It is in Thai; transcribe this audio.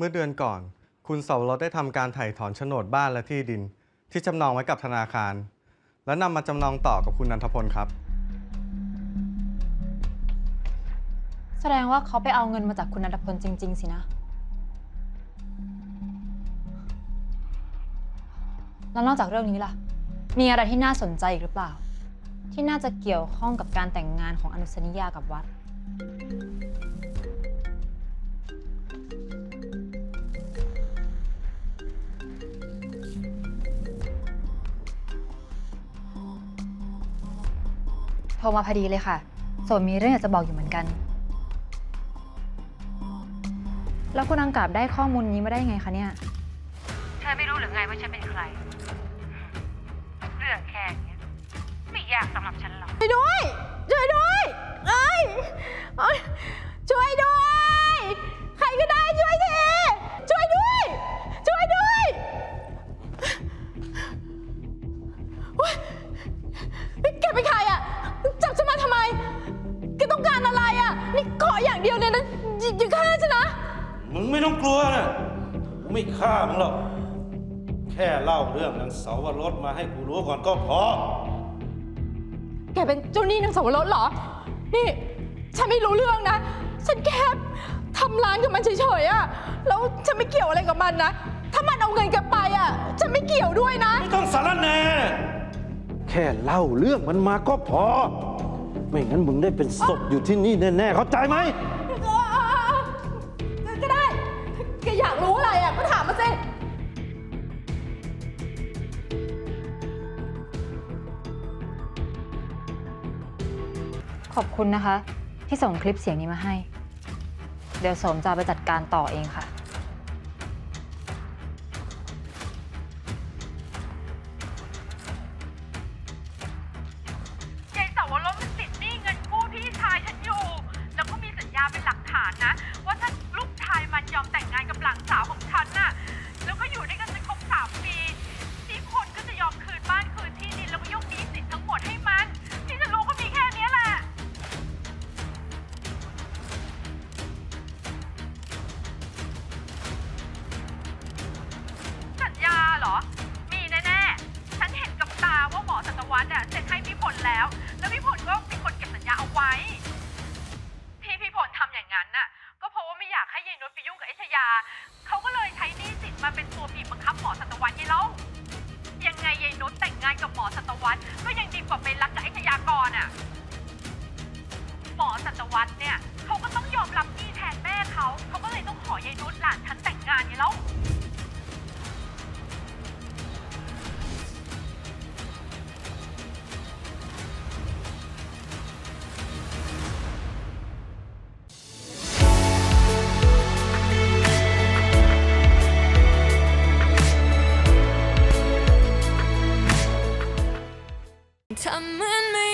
เมื่อเดือนก่อน คุณเสาวรสได้ทำการถ่ายถอนโฉนดบ้านและที่ดิน ที่จำนองไว้กับธนาคาร และนำมาจำนองต่อกับคุณนันทพลครับ แสดงว่าเขาไปเอาเงินมาจากคุณนันทพลจริง ๆ สินะ แล้วนอกจากเรื่องนี้ล่ะ มีอะไรที่น่าสนใจอีกหรือเปล่า ที่น่าจะเกี่ยวข้องกับการแต่งงานของอนุสนิยากับวัด โทรมาพอดีเลยค่ะโสมมีเรื่องอยากจะบอกอยู่เหมือนกัน แล้วคุณอังกาบได้ข้อมูลนี้มาได้ยังไงคะเนี่ย เธอไม่รู้หรือไงว่าฉันเป็นใคร เรื่องแค่เนี้ยไม่ยากสำหรับฉันหรอก ช่วยด้วย ช่วยด้วย อย่าอย่าฆ่าฉันนะ มึงไม่ต้องกลัวนะกูไม่ฆ่ามึงหรอก แค่เล่าเรื่องนางเสาวรสมาให้กูรู้ก่อนก็พอ แกเป็นเจ้าหนี้นางสาวรสเหรอ นี่ ฉันไม่รู้เรื่องนะ ฉันแค่ทำร้านกับมันเฉยๆอะแล้วฉันไม่เกี่ยวอะไรกับมันนะ ถ้ามันเอาเงินแกไปอะฉันไม่เกี่ยวด้วยนะ ไม่ต้องสารแหน่แค่เล่าเรื่องมันมาก็พอ ไม่งั้นมึงได้เป็นศพอยู่ที่นี่แน่ๆเข้าใจไหม ขอบคุณนะคะ ที่ส่งคลิปเสียงนี้มาให้ เดี๋ยวสมจะเอาไปจัดการต่อเองค่ะ ยายสาวรสมันติดหนี้เงินกู้พี่ชายฉันอยู่ แล้วก็มีสัญญาเป็นหลักฐานนะ วรรษอะเซ็นให้พี่พลแล้ว แล้วพี่พลก็เป็นคนเก็บสัญญาเอาไว้ ที่พี่พลทำอย่างนั้นน่ะ ก็เพราะว่าไม่อยากให้ยายนุชไปยุ่งกับไอ้ชยา เขาก็เลยใช้หนี้สินมาเป็นตัวบีบบังคับหมอสัตวรรษไงเล่ายังไงยายนุชแต่งงานกับหมอสัตวรรษก็ยังดีกว่าไปรักกับไอ้ชยากรอะ หมอสัตวรรษเนี่ยเขาก็ต้องยอมรับหนี้แทนแม่เขา เขาก็เลยต้องขอยายนุชหลานฉันแต่งงานไงเล่า time and me